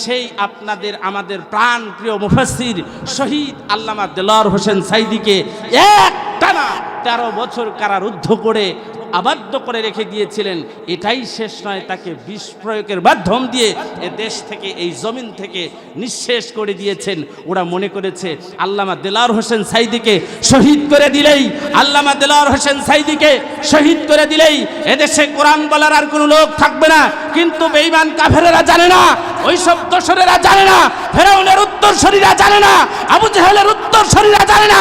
সেই আপনাদের, আমাদের প্রাণ প্রিয় মুফাসির শহীদ আল্লামা দেলার হোসেন সাইদিকে এক টানা তেরো বছর কারারুদ্ধ করে আবদ্ধ করে রেখে দিয়েছিলেন, এটাই শেষ নয়, তাকে বিষ প্রয়োগের মাধ্যম দিয়ে এ দেশ থেকে, এই জমিন থেকে নিঃশেষ করে দিয়েছেন। ওরা মনে করেছে, আল্লামা দেলার হোসেন সাইদিকে শহীদ করে দিলেই, আল্লামা দেলার হোসেন সাইদিকে শহীদ করে দিলেই এদেশে কোরআন বলার আর কোনো লোক থাকবে না। কিন্তু বেঈমান কাফেরেরা জানে না ওই সব দোসরেরা জানে না, ফেরাউনের উত্তর শরীরা জানে না, আবু জাহেলের উত্তর শরীরা জানে না।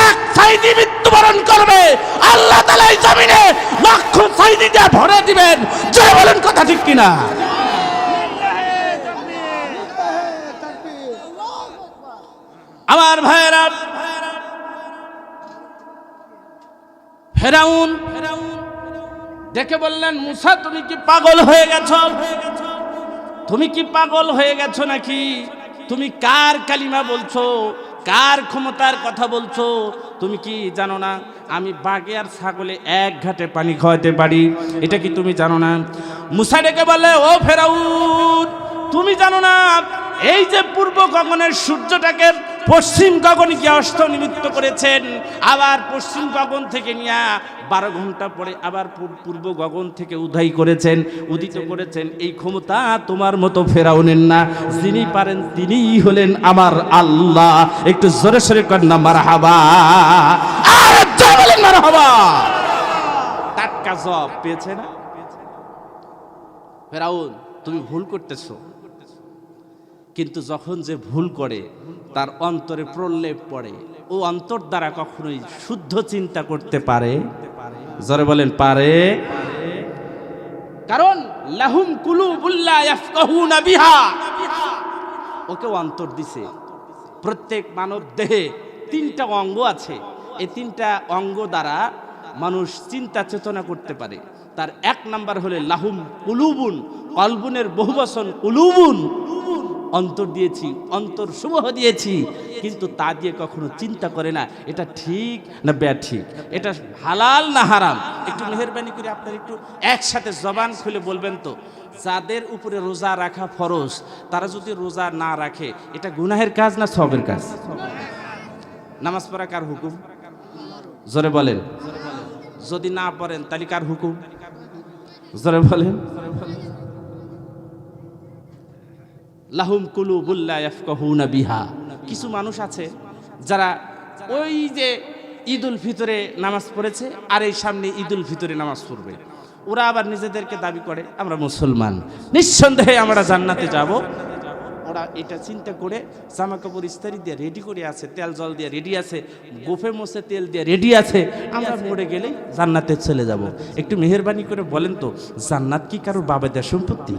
এক সাইদি মৃত্যুবরণ করবে, আল্লাহ তালা এই জমিনে লক্ষ ভরে দিবেন। যে বলেন কথা ঠিক কিনা? আমার ফেরাউন দেখে বললেন, মুসা, তুমি কি পাগল হয়ে গেছো? তুমি কি পাগল হয়ে গেছো নাকি? তুমি কার কালিমা বলছো? কার ক্ষমতার কথা বলছো? তুমি কি জানো না? আমি বাগে আর ছাগলে এক ঘাটে পানি খাওয়াতে পারি। এটা কি তুমি জানো না? মুসা ডেকে বলে ও ফেরাউদ তুমি জানো না, এই যে পূর্ব গগনের সূর্যটাকে পশ্চিম গগন গিয়ে অস্ত নিমিত্ত করেছেন, আবার পশ্চিম গগন থেকে নিয়ে বারো ঘণ্টা পরে আবার পূর- পূর্ব গগন থেকে উদয় করেছেন, উদিত করেছেন, এই ক্ষমতা তোমার মতো ফেরাউনের না। যিনি পারেন তিনিই হলেন আমার আল্লাহ। একটু জোরে সরে না মার হাবা মার হাবা টাটকা জব পেয়েছে না? ফেরাউন, তুমি ভুল করতেছো। কিন্তু যখন যে ভুল করে, তার অন্তরে প্রলেপ পড়ে। ও অন্তর দ্বারা কখনোই শুদ্ধ চিন্তা করতে পারে। জরে বলেন, পারে। কারণ লাহুম কুলুবুল্লা ইয়াফকাহুনা বিহা। ওকে অন্তর দিছে। প্রত্যেক মানব দেহে তিনটা অঙ্গ আছে। এই তিনটা অঙ্গ দ্বারা মানুষ চিন্তা চেতনা করতে পারে। তার এক নাম্বার হলে লাহুম কুলুবুন, কলবুনের বহুবচন কুলুবুন। অন্তর দিয়েছি, অন্তর সমূহ দিয়েছি, কিন্তু তা দিয়ে কখনো চিন্তা করে না, এটা ঠিক না ব্যাড ঠিক? এটা হালাল না হারাম? একটু মেহরবানি করে আপনার একটু একসাথে জবান খুলে বলবেন তো। যাদের উপরে রোজা রাখা ফরজ, তারা যদি রোজা না রাখে, এটা গুনাহের কাজ না সবের কাজ? নামাজ পড়া কার হুকুম? জোরে বলেন। যদি না পড়েন, তাহলে কার হুকুম? জোরে বলেন। লাহুম কুলু বুল্লা ইয়াফকাহুনা বিহা। কিছু মানুষ আছে যারা ওই যে ঈদুল ফিতরে নামাজ পড়েছে আর এই সামনে ঈদুল ফিতরে নামাজ পড়বে। ওরা আবার নিজেদেরকে দাবি করে, আমরা মুসলমান। নিঃসন্দেহে আমরা জান্নাতে যাব। ওরা এটা চিন্তা করে জামা কাপড় ইস্তারি দিয়ে রেডি করে আছে, তেল জল দিয়ে রেডি আছে, গোফে মোসে তেল দিয়ে রেডি আছে। আমরা মরে গেলে জান্নাতে চলে যাব। একটু মেহরবানি করে বলেন তো, জান্নাত কি কারোর বাবাদের সম্পত্তি?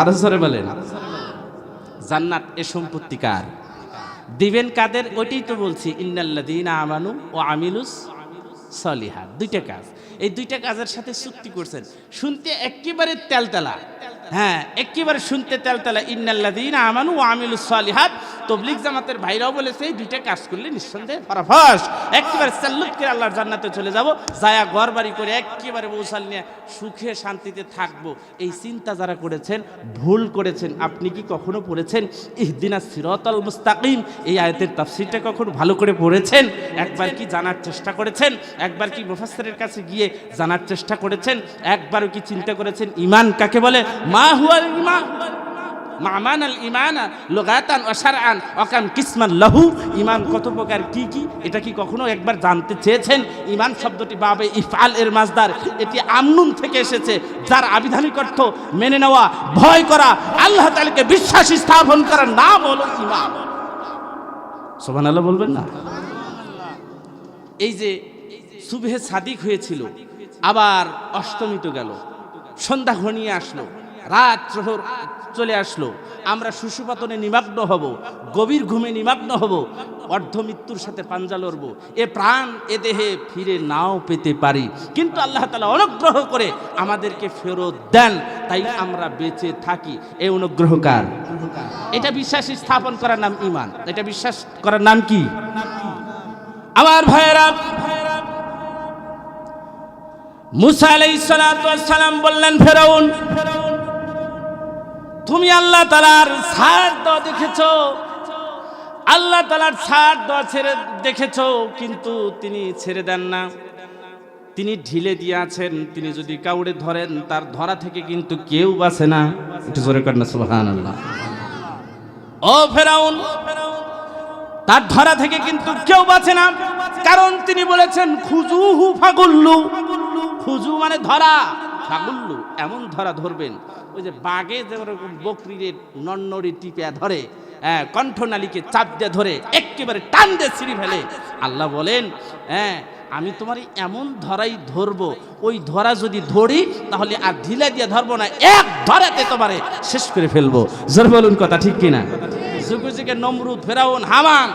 আরও জোরে বলেন। জান্নাত এ সম্পত্তি কার দিবেন কাদের? ওইটাই তো বলছি ইন্নাল্লাদিন আমানু ও আমিলুস সলিহা দুইটা কাজ। এই দুইটা কাজের সাথে চুক্তি করছেন। শুনতে একেবারে তেলতেলা। হ্যাঁ একেবারে শুনতে তেলতেলা ইন্নাল্লাদিন আমানু ও আমিলুস সলিহাত। তবলিক জামাতের ভাইরাও বলেছে, এই দুইটা কাজ করলে নিঃসন্দেহে ফরাফস একেবারে সাল্লুত করে আল্লাহর জান্নাতে চলে যাব, যায়া ঘর বাড়ি করে একেবারে বৌসাল নিয়ে সুখে শান্তিতে থাকব। এই চিন্তা যারা করেছেন, ভুল করেছেন, আপনি কি কখনো পড়েছেন, ইহদিনা সিরতল মুস্তাকিম এই আয়তের তাফসিরটা কখনো ভালো করে পড়েছেন? একবার কি জানার চেষ্টা করেছেন? একবার কি মুফাসসিরের কাছে গিয়ে জানার চেষ্টা করেছেন? একবারও কি চিন্তা করেছেন? ইমান কাকে বলে? মা হুয়াল ইমান মামান আল ইমানা লোগাতান অসারান অকাম কিসমান লাহু। ইমান কত প্রকার, কি কি? এটা কি কখনো একবার জানতে চেয়েছেন? ইমান শব্দটি বাবে ইফআল এর মাজদার এটি আমনুন থেকে এসেছে। যার আবিধানিক অর্থ মেনে নেওয়া, ভয় করা, আল্লাহ তাআলাকে বিশ্বাস স্থাপন করার নাম হলো ইমান। সুবহানাল্লাহ বলবেন না? এই যে সুবেহে সাদিক হয়েছিল, আবার অষ্টমী গেল, সন্ধ্যা ঘনিয়ে আসলো। রাত প্রহর চলে আসলো। আমরা সুষুপাতনে নিমগ্ন হব, গভীর ঘুমে নিমগ্ন হব অর্ধ মৃত্যুর সাথে পাঞ্জা লড়ব। এ প্রাণ, এ দেহে ফিরে নাও পেতে পারি। কিন্তু আল্লাহ তালা অনুগ্রহ করে আমাদেরকে ফেরত দেন, তাই আমরা বেঁচে থাকি। এই অনুগ্রহকার। এটা বিশ্বাস স্থাপন করার নাম ইমান এটা বিশ্বাস করার নাম কি? আমার ভাইয়েরা, মুসা ওয়াস সালাম বললেন ফেরাউন ফেরাউন তুমি আল্লাহ তালার ছাড় দেওয়া দেখেছ। আল্লাহ তালার ছাড় দেওয়া ছেড়ে দেখেছ, কিন্তু তিনি ছেড়ে দেন না। তিনি ঢিলে দিয়ে আছেন, তিনি যদি কাউড়ে ধরেন, তার ধরা থেকে কিন্তু কেউ বাঁচে না। একটু জোরে করেন না সুবহান আল্লাহ ও ফেরাউন, তার ধরা থেকে কিন্তু কেউ বাঁচে না। কারণ তিনি বলেছেন, খুজুহু ফাগুল্লু। খুজু মানে ধরা। ফাগুল্লু এমন ধরা ধরবেন, ওই যে বাঘে যেরকম বকরিরে নন্নড়ি টিপিয়া ধরে হ্যাঁ কণ্ঠনালীকে চাপ দিয়ে ধরে একেবারে টান দিয়ে ছিঁড়ি ফেলে। আল্লাহ বলেন হ্যাঁ আমি তোমার এমন ধরাই ধরবো, ওই ধরা যদি ধরি, তাহলে আর ঢিলা দিয়ে ধরবো না, এক ধরাতে তোমারে শেষ করে ফেলব। জোর বলুন কথা ঠিক কিনা? যুগে যুগে নমরুদ, ফেরাউন, হামান,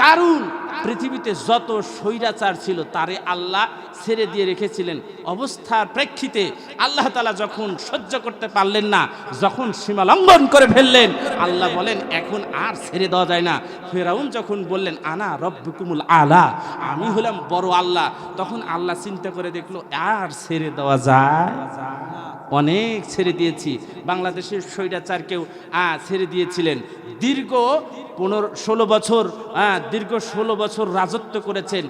কারুন পৃথিবীতে যত স্বৈরাচার ছিল, তারে আল্লাহ ছেড়ে দিয়ে রেখেছিলেন। অবস্থার প্রেক্ষিতে আল্লাহ তালা যখন সহ্য করতে পারলেন না, যখন সীমা লঙ্ঘন করে ফেললেন, আল্লাহ বলেন, এখন আর ছেড়ে দেওয়া যায় না। ফেরাউন যখন বললেন, আনা রব্বুকুমুল আলা, আমি হলাম বড় আল্লাহ। তখন আল্লাহ চিন্তা করে দেখল, আর ছেড়ে দেওয়া যায় অনেক ছেড়ে দিয়েছি। বাংলাদেশের স্বৈরাচারকেও ছেড়ে দিয়েছিলেন। দীর্ঘ পনেরো, ষোলো বছর দীর্ঘ ষোলো বছর রাজত্ব করেছেন।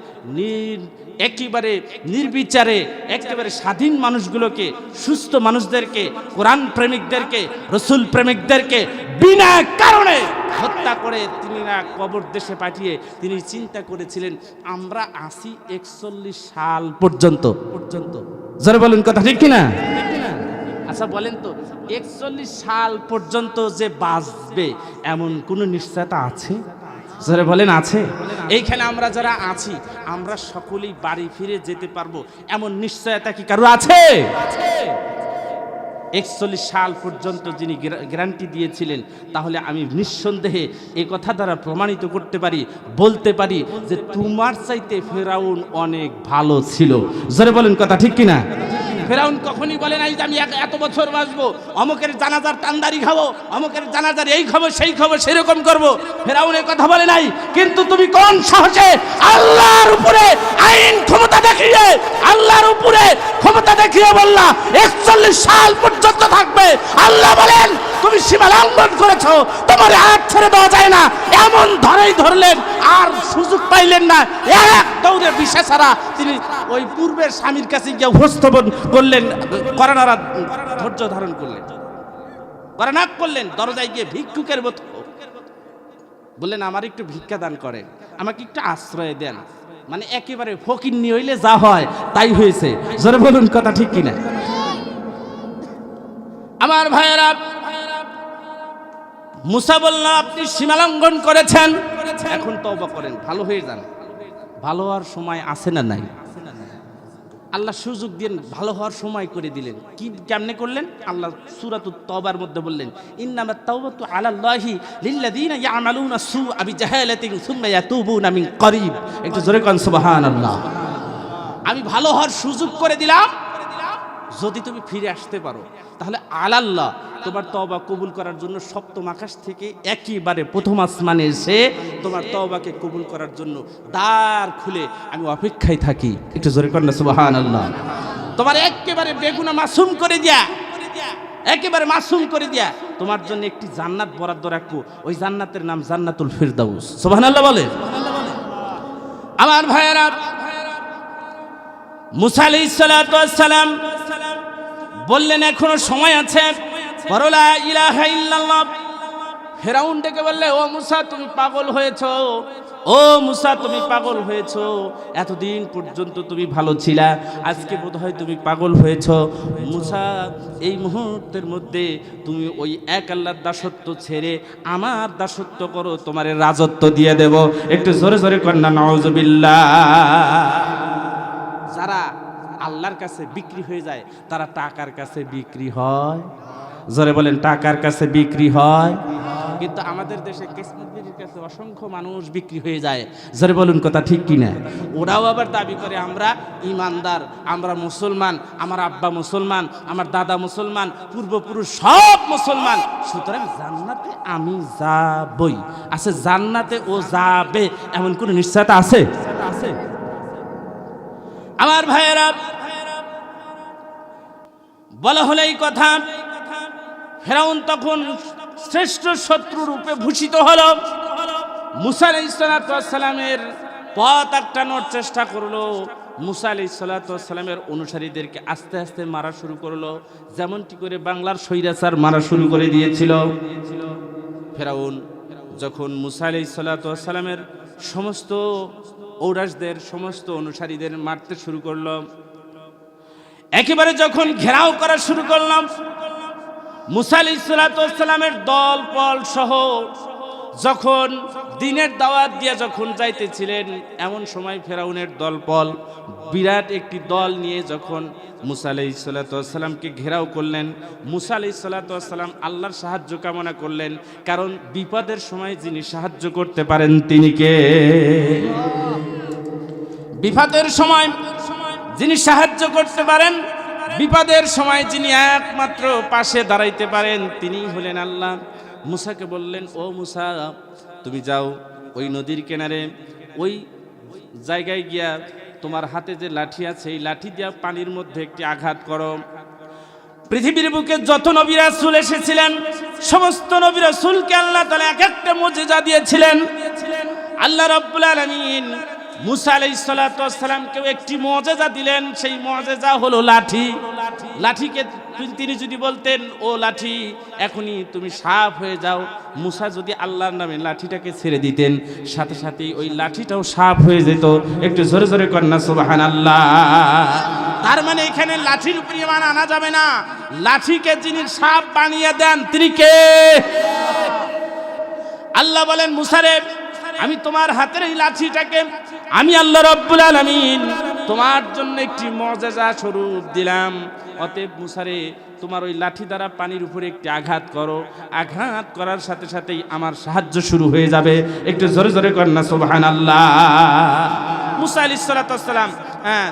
একেবারে নির্বিচারে, একেবারে স্বাধীন মানুষগুলোকে, সুস্থ মানুষদেরকে, কোরআন প্রেমিকদেরকে, রসুল প্রেমিকদেরকে বিনা কারণে হত্যা করে তিনি না কবর দেশে পাঠিয়ে তিনি চিন্তা করেছিলেন, আমরা আসি একচল্লিশ সাল পর্যন্ত। পর্যন্ত। যারা বলেন কথা ঠিক কিনা? আচ্ছা বলেন তো, একচল্লিশ সাল পর্যন্ত যে বাঁচবে, এমন কোনো নিশ্চয়তা আছে? যারা বলেন, আছে। এইখানে আমরা যারা আছি, আমরা সকলেই বাড়ি ফিরে যেতে পারব, এমন নিশ্চয়তা কি কারও আছে? একচল্লিশ সাল পর্যন্ত যিনি গ্যারান্টি দিয়েছিলেন, তাহলে আমি নিঃসন্দেহে এই কথা দ্বারা প্রমাণিত করতে পারি, বলতে পারি যে তোমার চাইতে ফেরাউন অনেক ভালো ছিল। জোরে বলেন, কথা ঠিক কিনা? ফেরাউন কখনই বলে নাই যে আমি এত বছর বাঁচবো। অমুকের জানাজার টান্দারি খাব, অমুকের জানাজার এই খবর সেই খবর সেরকম করব। ফেরাউন এই কথা বলে নাই। কিন্তু তুমি কোন সাহসে আল্লাহর উপরে আইন ক্ষমতা দেখিয়ে, আল্লাহর উপরে ক্ষমতা দেখিয়ে বললা, একচল্লিশ সাল পর্যন্ত থাকবে। আল্লাহ বলেন তুমি সীমা লঙ্ঘন করেছ, তোমার হাত ছেড়ে দেওয়া যায় না। এমন ধরেই ধরলেন, আর সুযোগ পাইলেন না। এক দৌড়ে বিশেষারা তিনি ওই পূর্বের স্বামীর কাছে গিয়ে উপস্থাপন করলেন, করানারা ধৈর্য ধারণ করলেন। করানাক করলেন দরজায় গিয়ে ভিক্ষুকের মতো বললেন, আমার একটু ভিক্ষা দান করেন, আমাকে একটু আশ্রয় দেন। মানে একেবারে ফকির নিয়ে হইলে যা হয়, তাই হয়েছে। জোরে বলুন, কথা ঠিক কিনা? আমার ভাইয়েরা মুসা বলল আপনি সীমালঙ্ঘন করেছেন। এখন তওবা করেন ভালো হয়ে যান। ভালো হওয়ার সময় আছে না নাই? আল্লাহ সুযোগ দিলেন ভালো হওয়ার সময় করে দিলেন। কি কেমনে করলেন? আল্লাহ সুরাত তওবার মধ্যে বললেন ইন্নামা তাওবাতু আলাল্লাহি লিল্লাযিনা ইয়ামালুনা সুআ বিজাহালাতিন সুম্মা ইয়াতুবুনা মিন করিব। একটু জোরে কোন সুবহানাল্লাহ। আমি ভালো হওয়ার সুযোগ করে দিলাম যদি তুমি ফিরে আসতে পারো, তাহলে আলাল্লাহ তোমার তওবা কবুল করার জন্য সপ্তম আকাশ থেকে একেবারে প্রথম আসমানে এসে তোমার তবাকে কবুল করার জন্য দ্বার খুলে আমি অপেক্ষায় থাকি। একটু জোরে কর না সুবাহান আল্লাহ তোমার একেবারে বেগুনা মাসুম করে দিয়া, একেবারে মাসুম করে দিয়া তোমার জন্য একটি জান্নাত বরাদ্দ রাখব। ওই জান্নাতের নাম জান্নাতুল ফিরদাউস। সুবহান আল্লাহ বলে? আমার ভাইয়েরা, মুসা আলাইহিস সালাম বললেন, এখনও সময় আছে। ফেরাউন ডেকে বললে, ও মুসা, তুমি পাগল হয়েছো। ও মুসা, তুমি পাগল হয়েছো। এতদিন পর্যন্ত তুমি ভালো ছিলা, আজকে বোধ হয় তুমি পাগল হয়েছো। মুসা, এই মুহূর্তের মধ্যে তুমি ওই এক আল্লাহর দাসত্ব ছেড়ে আমার দাসত্ব করো, তোমার রাজত্ব দিয়ে দেব। একটু জোরে জোরে কন্যা নওয়াজবিল্লাহ যারা আল্লাহর কাছে বিক্রি হয়ে যায়, তারা টাকার কাছে বিক্রি হয়। জোরে বলেন, টাকার কাছে বিক্রি হয়। কিন্তু আমাদের দেশে কিসমতির কাছে অসংখ্য মানুষ বিক্রি হয়ে যায়। জোরে বলুন, কথা ঠিক কি কিনা? ওরাও আবার দাবি করে, আমরা ইমানদার, আমরা মুসলমান, আমার আব্বা মুসলমান, আমার দাদা মুসলমান, পূর্বপুরুষ সব মুসলমান। সুতরাং জান্নাতে আমি যাবই। আছে জান্নাতে ও যাবে, এমন কোনো নিশ্চয়তা আছে আছে? আমার ভাইয়েরা, বলা হলো এই কথা, ফেরাউন তখন শ্রেষ্ঠ শত্রু রূপে ভূষিত হল। মুসা আলাইসালামের পথ আটটানোর চেষ্টা করল। মুসা আলাইসালামের অনুসারীদেরকে আস্তে আস্তে মারা শুরু করল। যেমনটি করে বাংলার স্বৈরাচার মারা শুরু করে দিয়েছিল। ফেরাউন যখন মুসা আলাইসালামের সমস্ত ঔরাসদের সমস্ত অনুসারীদের মারতে শুরু করল। একেবারে যখন ঘেরাও করা শুরু করলাম, মুসা আলাইসালামের দল, পল সহ যখন দিনের দাওয়াত দিয়ে যখন যাইতেছিলেন, এমন সময় ফেরাউনের দলপল বিরাট একটি দল নিয়ে যখন মুসা আলাই সাল্লাতামকে ঘেরাও করলেন, মুসা সাল্লাতাম আল্লাহর সাহায্য কামনা করলেন, কারণ বিপদের সময় যিনি সাহায্য করতে পারেন তিনি কে? বিপদের সময় যিনি সাহায্য করতে পারেন, বিপদের সময় যিনি একমাত্র পাশে দাঁড়াইতে পারেন, তিনি হলেন আল্লাহ। মুসাকে বললেন, ও মুসা, তুমি যাও ওই নদীর কিনারে। ওই জায়গায় গিয়া তোমার হাতে যে লাঠি আছে, এই লাঠি দিয়া পানির মধ্যে একটি আঘাত করো। পৃথিবীর বুকে যত নবী রাসূল এসেছিলেন, সমস্ত নবী রাসূলকে আল্লাহ তাআলা এক একটা মুজিজা দিয়েছিলেন। আল্লাহ রাব্বুল আলামিন মুসা ওয়াসসালামকেও একটি মুজিজা দিলেন, সেই মুজিজা হলো লাঠি। লাঠিকে তিনি যদি বলতেন, ও লাঠি, এখনই তুমি সাফ হয়ে যাও। মুসা যদি আল্লাহর নামে লাঠিটাকে ছেড়ে দিতেন, সাথে সাথেই ওই লাঠিটাও সাফ হয়ে যেত। একটু জোরে জোরে কন্যা সুবাহান আল্লাহ তার মানে এখানে লাঠির পরিমাণ আনা যাবে না। লাঠিকে যিনি সাপ বানিয়ে দেন, তিনি কে? আল্লাহ বলেন মুসারে আমি তোমার হাতের এই লাঠিটাকে আমি আল্লাহ রব্বুল আলামিন তোমার জন্য একটি মজাজা স্বরূপ দিলাম। অতএব মুসারে, তোমার ওই লাঠি দ্বারা পানির উপরে একটি আঘাত করো। আঘাত করার সাথে সাথেই আমার সাহায্য শুরু হয়ে যাবে। একটু জোরে জোরে কর না সোবাহান আল্লাহ মুসা আলি সাল্লাম হ্যাঁ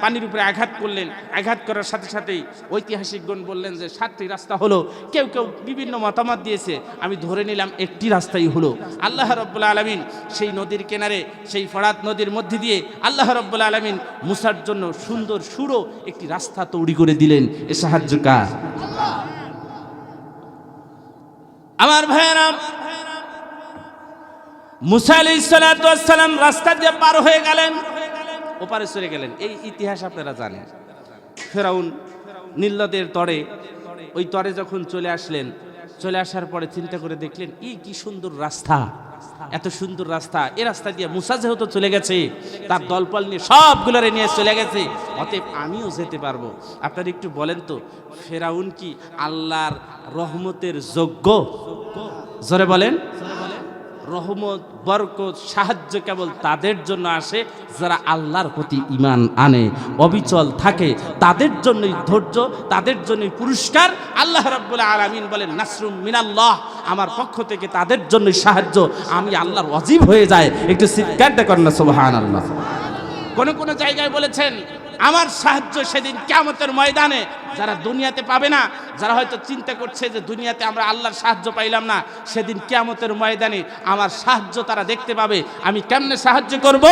পানির উপরে আঘাত করলেন। আঘাত করার সাথে সাথেই ঐতিহাসিকগণ বললেন যে, সাতটি রাস্তা হলো। কেউ কেউ বিভিন্ন মতামত দিয়েছে, আমি ধরে নিলাম একটি রাস্তাই হলো। আল্লাহ রব্বুল্লা আলমিন সেই নদীর কিনারে, সেই ফরাত নদীর মধ্যে দিয়ে আল্লাহ রব্বুল্লা আলমিন মুসার জন্য সুন্দর সুরো একটি রাস্তা তৈরি করে দিলেন। এ সাহায্য কার? আমার ভাইয়েরা, মুসা সালাম রাস্তা দিয়ে পার হয়ে গেলেন। ওপারে চলে গেলেন। এই ইতিহাস আপনারা জানেন। ফেরাউন নীলনদের তরে, ওই তরে যখন চলে আসলেন, চলে আসার পরে চিন্তা করে দেখলেন, ই, কি সুন্দর রাস্তা। এত সুন্দর রাস্তা। এ রাস্তা দিয়ে মুসা যেহেতু চলে গেছে, তার দলপল নিয়ে সবগুলোরে নিয়ে চলে গেছে। অতএব আমিও যেতে পারব। আপনারা একটু বলেন তো, ফেরাউন কি আল্লাহর রহমতের যোগ্য? জোরে বলেন। রহমত, বরকত, সাহায্য কেবল তাদের জন্য আসে যারা আল্লাহর প্রতি ইমান আনে, অবিচল থাকে। তাদের জন্যই ধৈর্য, তাদের জন্যই পুরস্কার। আল্লাহ রাব্বুল আলামিন বলেন, নাসরুম মিনাল্লাহ। আমার পক্ষ থেকে তাদের জন্যই সাহায্য। আমি আল্লাহর অজীব হয়ে যায় একটু চিৎকার দেখেন না, সুবহানাল্লাহ। কোন কোন জায়গায় বলেছেন, আমার সাহায্য সেদিন কেমতের ময়দানে যারা দুনিয়াতে পাবে না, যারা হয়তো চিন্তা করছে যে দুনিয়াতে আমরা আল্লাহর সাহায্য পাইলাম না, সেদিন কেমতের ময়দানে আমার সাহায্য তারা দেখতে পাবে। আমি কেমনে সাহায্য করব?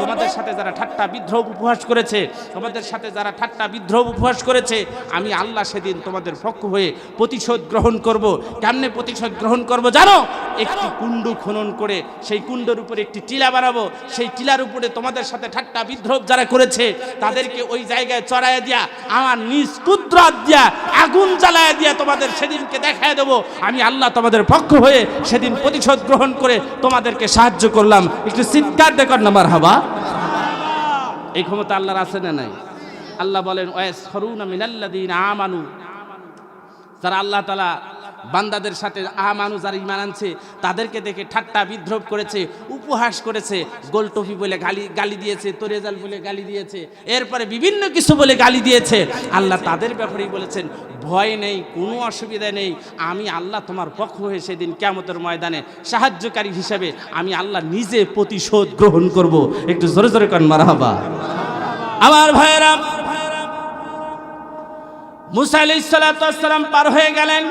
তোমাদের সাথে যারা ঠাট্টা বিদ্রোহ উপহাস করেছে, তোমাদের সাথে যারা ঠাট্টা বিদ্রোহ উপহাস করেছে, আমি আল্লাহ সেদিন তোমাদের পক্ষ হয়ে প্রতিশোধ গ্রহণ করব। কেমনে প্রতিশোধ গ্রহণ করব জানো? একটি কুণ্ড খনন করে সেই কুণ্ডর উপরে একটি টিলা বানাবো। সেই টিলার উপরে তোমাদের সাথে ঠাট্টা বিদ্রোহ যারা করেছে, তাদেরকে ওই জায়গায় চড়াইয়া দিয়া আমার নিজ কুদ্রাত দিয়া, আগুন জ্বালায় দিয়া তোমাদের সেদিনকে দেখায় দেবো। আমি আল্লাহ তোমাদের পক্ষ হয়ে সেদিন প্রতিশোধ গ্রহণ করে তোমাদেরকে সাহায্য করলাম। একটু চিৎকার দেখার নাম্বার হবা এই ক্ষমতা আল্লাহর আছে না নাই? আল্লাহ বলেন ওয়েস হরুন মিনাল্লাদিন আমানু। যারা আল্লাহ তালা বান্দাদের সাথে আমানু যারা ইমান আনছে, তাদেরকে দেখে ঠাট্টা বিদ্রোহ করেছে, উপহাস করেছে, গোল টফি বলে গালি গালি দিয়েছে তরেজাল বলে গালি দিয়েছে, এরপরে বিভিন্ন কিছু বলে গালি দিয়েছে। আল্লাহ তাদের ব্যাপারেই বলেছেন, ভয় নেই, কোনো অসুবিধা নেই, আমি আল্লাহ তোমার পক্ষ হয়ে সেদিন কেমতের ময়দানে সাহায্যকারী হিসেবে আমি আল্লাহ নিজে প্রতিশোধ গ্রহণ করব। একটু জোরে জোরে করেন মারাহাবা। আমার ভাইয়েরা, মুসা আলাইহিস সালাম পার হয়ে গেলেন।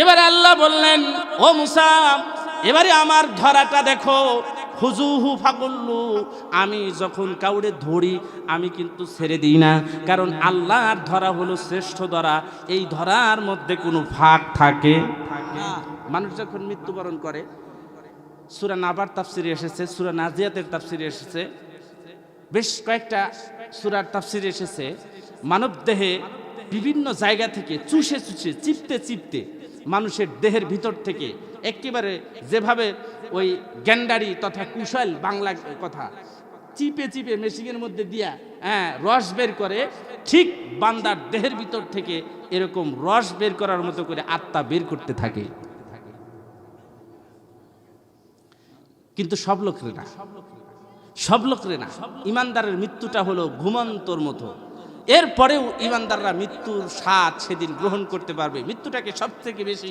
এবারে আল্লাহ বললেন, ও মুসা, এবারে আমার ধরাটা দেখো। খুজুহু ফাগুল্লু আমি যখন কাউরে ধরি, আমি কিন্তু ছেড়ে দিই না। কারণ আল্লাহর ধরা হলো শ্রেষ্ঠ ধরা। এই ধরার মধ্যে কোনো ফাঁক থাকে? মানুষ যখন মৃত্যুবরণ করে, সুরা নাবার তাফসিরে এসেছে, সুরা নাজিয়াতের তাফসিরে এসেছে, বেশ কয়েকটা সুরার তাফসিরে এসেছে। মানব দেহে বিভিন্ন জায়গা থেকে চুষে চুষে, চিপতে চিপতে মানুষের দেহের ভিতর থেকে একেবারে যেভাবে ওই গ্যান্ডারি তথা কুশল বাংলা কথা চিপে চিপে মেশিনের মধ্যে দিয়া হ্যাঁ রস বের করে, ঠিক বান্দার দেহের ভিতর থেকে এরকম রস বের করার মতো করে আত্মা বের করতে থাকে। কিন্তু সব লোকের না। সব লোকের না। ইমানদারের মৃত্যুটা হলো ঘুমন্তর মতো। এরপরেও ইমানদাররা মৃত্যুর স্বাদ সেদিন গ্রহণ করতে পারবে। মৃত্যুটাকে সব থেকে বেশি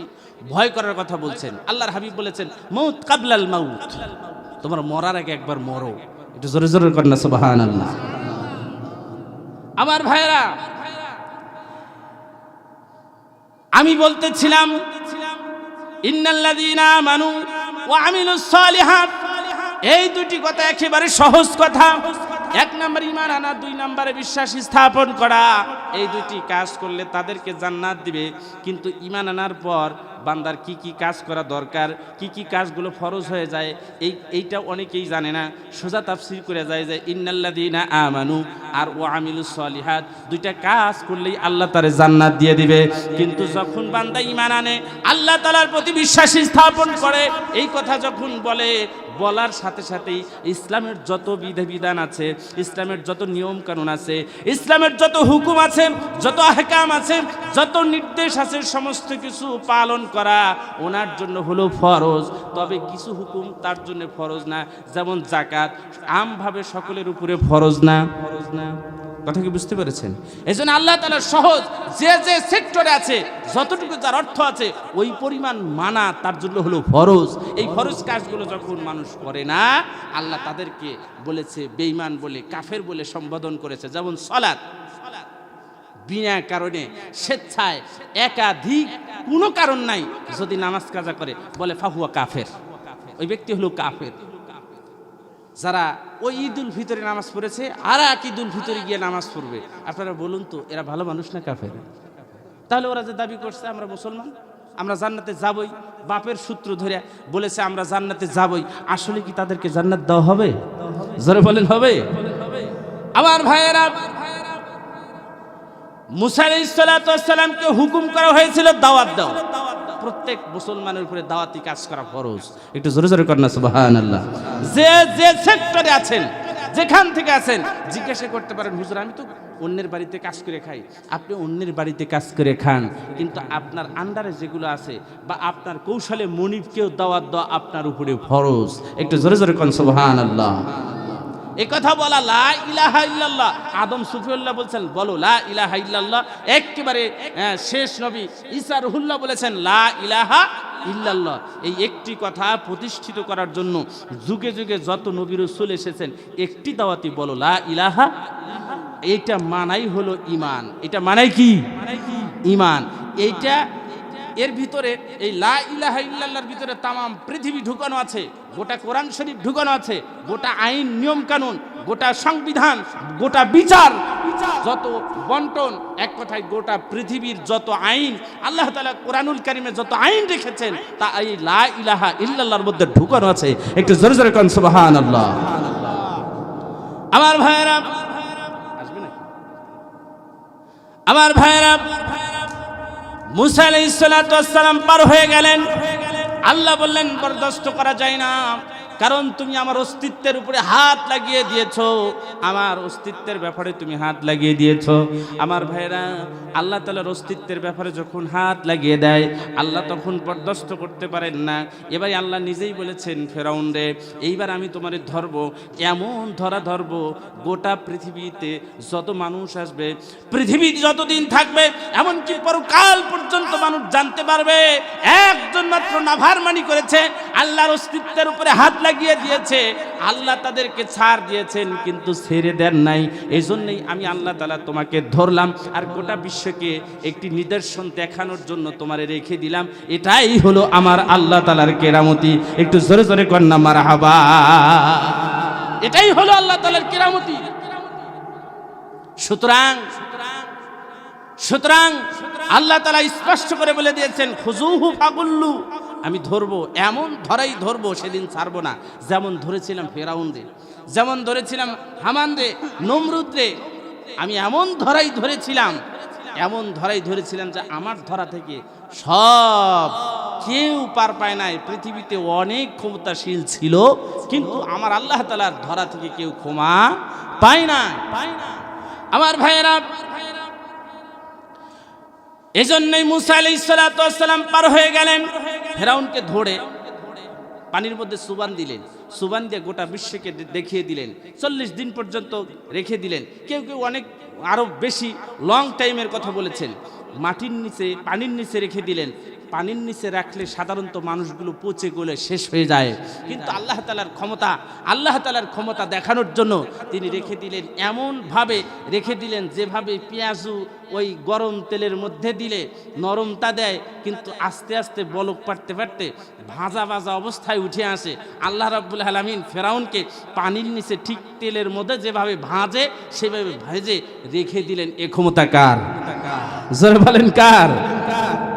ভয় করার কথা বলছেন। আল্লাহর হাবিব বলেছেন, মৌত কাবলাল মাউত তোমার মরার আগে একবার মরো। একটু জোরে জোরে করেন না সুবহান আল্লাহ আমার ভাইরা আমি বলতেছিলাম, ইন্নাল্লাযীনা আমানু ওয়া আমিলুস সালিহাত। এই দুটি কথা একেবারে সহজ কথা। এক নম্বর ইমান আনা, দুই নম্বরে বিশ্বাস স্থাপন করা, এই দুটি কাজ করলে তাদেরকে জান্নাত দিবে। কিন্তু ইমান আনার পর বান্দার কি কি কাজ করা দরকার, কি কি কাজগুলো ফরজ হয়ে যায়, এই, এইটা অনেকেই জানে না। সোজা তাফসির করে যায় যে ইন্নাল্লাদিনা আমানু আর ও আমিলুস সলিহাত। দুইটা কাজ করলেই আল্লাহ তারে জান্নাত দিয়ে দিবে। কিন্তু যখন বান্দা ইমান আনে, আল্লাহ তালার প্রতি বিশ্বাস স্থাপন করে, এই কথা যখন বলে বলার সাথে সাথেই ইসলামের যত বিধিবিধান আছে, ইসলামের যত নিয়ম কানুন আছে, ইসলামের যত হুকুম আছে, যত আহকাম আছে, যত নির্দেশ আছে সমস্ত কিছু পালন করা ওনার জন্য হলো ফরজ। তবে কিছু হুকুম তার জন্য ফরজ না, যেমন জাকাত। আমভাবে সকলের উপরে ফরজ না? ফরজ না। কথা কি বুঝতে পেরেছেন? এই জন্য আল্লাহ তালা সহজ, যে যে সেক্টরে আছে, যতটুকু যার অর্থ আছে, ওই পরিমাণ মানা তার জন্য হলো ফরজ। এই ফরজ কাজগুলো যখন মানুষ করে না, আল্লাহ তাদেরকে বলেছে বেইমান বলে, কাফের বলে সম্বোধন করেছে। যেমন সলাৎ। বিনা কারণে স্বেচ্ছায় একাধিক কোনো কারণ নাই, যদি নামাজ কাজা করে, বলে ফাহুয়া কাফের। ওই ব্যক্তি হলো কাফের। যারা ওই ঈদ উল ফিতরে নামাজ পড়েছে, আর এক ঈদ উল ফিতরে গিয়ে নামাজ পড়বে। আপনারা বলুন তো, এরা ভালো মানুষ না কাফের? তাহলে ওরা যে দাবি করছে, আমরা মুসলমান? আমরা জান্নাতে যাবই। বাপের সূত্র ধরে বলেছে, আমরা জান্নাতে যাবই। আসলে কি তাদেরকে জান্নাত দেওয়া হবে? জোরে বলেন, হবে? আমার ভাইয়েরা, মুসা আলাইসালামকে হুকুম করা হয়েছিল দাওয়াত দাও প্রত্যেক মুসলমানের উপরে দাওয়াতি কাজ করা ফরজ। একটু জোরে জোরে করেন সুবহান আল্লাহ যে যে সেক্টরে আছেন, যেখান থেকে আছেন, জিজ্ঞাসা করতে পারেন, হুজুর, আমি তো অন্যের বাড়িতে কাজ করে খাই। আপনি অন্যের বাড়িতে কাজ করে খান। কিন্তু আপনার আন্ডারে যেগুলো আছে বা আপনার কৌশলে মনিবকেও দাওয়াত দেওয়া আপনার উপরে ফরজ। একটু জোরে জোরে করেন সুবহান আল্লাহ এ কথা বলা লা ইলাহা ইল্লাল্লাহ। আদম সুফিউল্লাহ বলছেন বলো লা ইলাহা ইল্লাল্লাহ। একেবারে শেষ নবী ঈসা রুহুল্লাহ বলেছেন লা ইলাহা ইল্লাল্লাহ। এই একটি কথা প্রতিষ্ঠিত করার জন্য যুগে যুগে যত নবী রসুল এসেছেন একটি দাওয়াতি বলো লা ইলাহা এইটা মানাই হলো ইমান এটা মানাই কি? ইমান এইটা এর ভিতরে এই লা ইলাহা ইল্লাল্লাহর ভিতরে তামাম পৃথিবী ঢুকানো আছে, গোটা কোরআন শরীফ ঢুকানো আছে, গোটা আইন নিয়ম কানুন গোটা সংবিধান, গোটা বিচার, যত বন্টন, এক কথায় গোটা পৃথিবীর যত আইন, আল্লাহ তালা কোরআনুল কারিমে যত আইন রেখেছেন, তা এই লা ইলাহা ইল্লাল্লাহর মধ্যে ঢুকানো আছে। একটু জোরে জোরে কোন, সুবহানাল্লাহ। আমার ভাইয়েরা আমার ভাইয়েরা মুসা আলাইসালাম পার হয়ে গেলেন। আল্লাহ বললেন বরদাস্ত করা যায় না। কারণ তুমি আমার অস্তিত্বের উপরে হাত লাগিয়ে দিয়েছ। আমার অস্তিত্বের ব্যাপারে তুমি হাত লাগিয়ে দিয়েছ। আমার ভাইরা আল্লাহ তালার অস্তিত্বের ব্যাপারে যখন হাত লাগিয়ে দেয়, আল্লাহ তখন বরদাস্ত করতে পারেন না। এবার আল্লাহ নিজেই বলেছেন, ফেরাউন রে, এইবার আমি তোমার ধরবো, এমন ধরা ধরবো, গোটা পৃথিবীতে যত মানুষ আসবে পৃথিবী যতদিন থাকবে, এমনকি পরকাল পর্যন্ত মানুষ জানতে পারবে, একজন মাত্র নাভারমানি করেছে, আল্লাহর অস্তিত্বের উপরে হাত লাগিয়ে দিয়েছে, আল্লাহ তাদেরকে ছাড় দিয়েছেন, কিন্তু ছেড়ে দেন নাই। এই জন্যই আমি আল্লাহ তালা তোমাকে ধরলাম, আর গোটা বিশ্বকে একটি নিদর্শন দেখানোর জন্য তোমারে রেখে দিলাম। এটাই হলো আমার আল্লাহ তালার কেরামতি। একটু জোরে জোরে কন্যা মারা হাবা এটাই হলো আল্লাহ তালার কেরামতি। সুতরাং সুতরাং আল্লাহ তালা স্পষ্ট করে বলে দিয়েছেন খুজুহু ফাগুল্লু। আমি ধরবো, এমন ধরাই ধরবো সেদিন ছাড়বো না। যেমন ধরেছিলাম ফেরাউনরে যেমন ধরেছিলাম হামানরে নমরুদ্রে আমি এমন ধরাই ধরেছিলাম, এমন ধরাই ধরেছিলাম যে আমার ধরা থেকে সব কেউ পার পায় নাই। পৃথিবীতে অনেক ক্ষমতাশীল ছিল, কিন্তু আমার আল্লাহ তালার ধরা থেকে কেউ ক্ষমা পায় না পায় না আমার ভাইয়েরা, এজন্যই মুসা আলাই সালাম পার হয়ে গেলেন। ফেরাউনকে ধরে পানির মধ্যে সুবান দিলেন। সুবান দিয়ে গোটা বিশ্বকে দেখিয়ে দিলেন। চল্লিশ দিন পর্যন্ত রেখে দিলেন। কেউ কেউ অনেক আরও বেশি লং টাইমের কথা বলেছেন। মাটির নিচে, পানির নিচে রেখে দিলেন। পানির নিচে রাখলে সাধারণত মানুষগুলো পচে গলে শেষ হয়ে যায়। কিন্তু আল্লাহ তালার ক্ষমতা, আল্লাহ তালার ক্ষমতা দেখানোর জন্য তিনি রেখে দিলেন, এমনভাবে রেখে দিলেন যেভাবে পেঁয়াজু ওই গরম তেলের মধ্যে দিলে নরমতা দেয়, কিন্তু আস্তে আস্তে বলক পারতে পারতে ভাজা ভাজা অবস্থায় উঠে আসে। আল্লাহ রাব্বুল আলমিন ফেরাউনকে পানির নিচে ঠিক তেলের মধ্যে যেভাবে ভাজে, সেভাবে ভেজে রেখে দিলেন। এ ক্ষমতা কার? জোরে বলেন কার?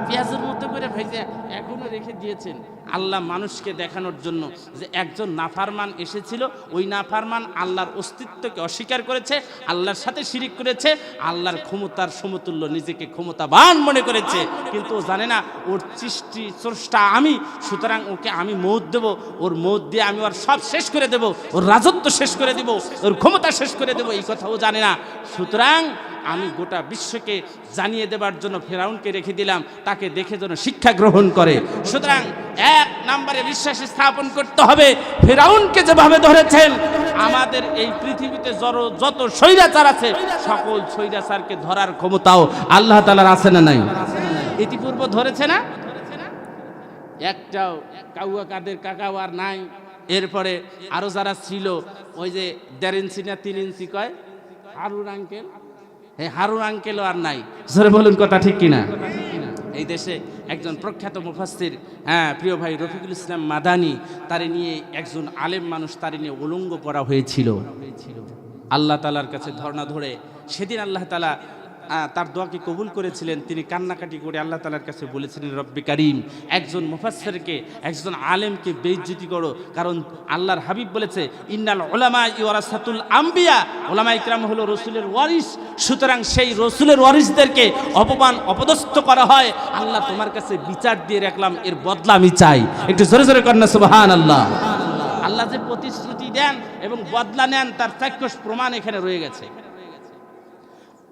পেঁয়াজের মধ্যে করে ভেজে এখনও রেখে দিয়েছেন। আল্লাহ মানুষকে দেখানোর জন্য যে একজন নাফারমান এসেছিল, ওই নাফারমান আল্লাহর অস্তিত্বকে অস্বীকার করেছে, আল্লাহর সাথে শিরিক করেছে, আল্লাহর ক্ষমতার সমতুল্য নিজেকে ক্ষমতাবান মনে করেছে। কিন্তু ও জানে না, ওর সৃষ্টি স্রষ্টা আমি, সুতরাং ওকে আমি মৌত দেবো, ওর মৌত দিয়ে আমি ওর সব শেষ করে দেব, ওর রাজত্ব শেষ করে দেব, ওর ক্ষমতা শেষ করে দেব, এই কথা ও জানে না। সুতরাং আমি গোটা বিশ্বকে জানিয়ে দেবার জন্য ফেরাউনকে রেখে দিলাম, তাকে দেখে যেন শিক্ষা গ্রহণ করে। সুতরাং এক নম্বরে বিশ্বাস স্থাপন করতে হবে। ফেরাউনকে যেভাবে ধরেছেন, আমাদের এই পৃথিবীতে জড় যত স্বৈরাচার আছে, সকল স্বৈরাচারকে ধরার ক্ষমতাও আল্লাহ তালার আছে না নাই? ইতিপূর্ব ধরেছে না? একটাও কাউয়া কাদের কাকাও আর নাই। এরপরে আরও যারা ছিল, ওই যে দেড় ইঞ্চি না তিন ইঞ্চি কয়? হারুর আঙ্কেল? হ্যাঁ হারুন আঙ্কেলও আর নাই। জোরে বলুন কথা ঠিক কিনা? এই দেশে একজন প্রখ্যাত মুফাস্তির হ্যাঁ প্রিয় ভাই রফিকুল ইসলাম মাদানি, তারে নিয়ে একজন আলেম মানুষ তারে নিয়ে উলঙ্গ করা হয়েছিল। আল্লাহ তালার কাছে ধর্ণা ধরে সেদিন আল্লাহ তালা তার দোয়াকে কবুল করেছিলেন। তিনি কান্নাকাটি করে আল্লাহ তালার কাছে বলেছিলেন, রব্বি কারিম, একজন মুফাসসিরকে, একজন আলেমকে বেইজ্জতি করো। কারণ আল্লাহর হাবিব বলেছে, ইন্নাল ওলামা ইওরাসাতুল আম্বিয়া। ওলামা ইকরাম হলো রসুলের ওয়ারিস সুতরাং সেই রসুলের ওয়ারিসদেরকে অপমান, অপদস্থ করা হয়। আল্লাহ তোমার কাছে বিচার দিয়ে রাখলাম, এর বদলা আমি চাই। একটু জোরে জোরে কন্যা সুবাহান আল্লাহ আল্লাহ যে প্রতিশ্রুতি দেন এবং বদলা নেন, তার চাক্ষুষ প্রমাণ এখানে রয়ে গেছে।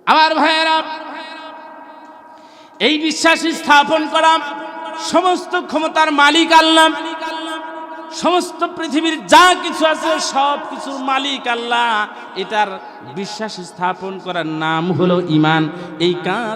আমার ভাইয়েরা, এই বিশ্বাস স্থাপন করা সমস্ত ক্ষমতার মালিক আল্লাহ। সমস্ত পৃথিবীর যা কিছু আছে, সব কিছুর মালিক আল্লাহ। এটার বিশ্বাস স্থাপন করার নাম হলো ইমান। এই কাজ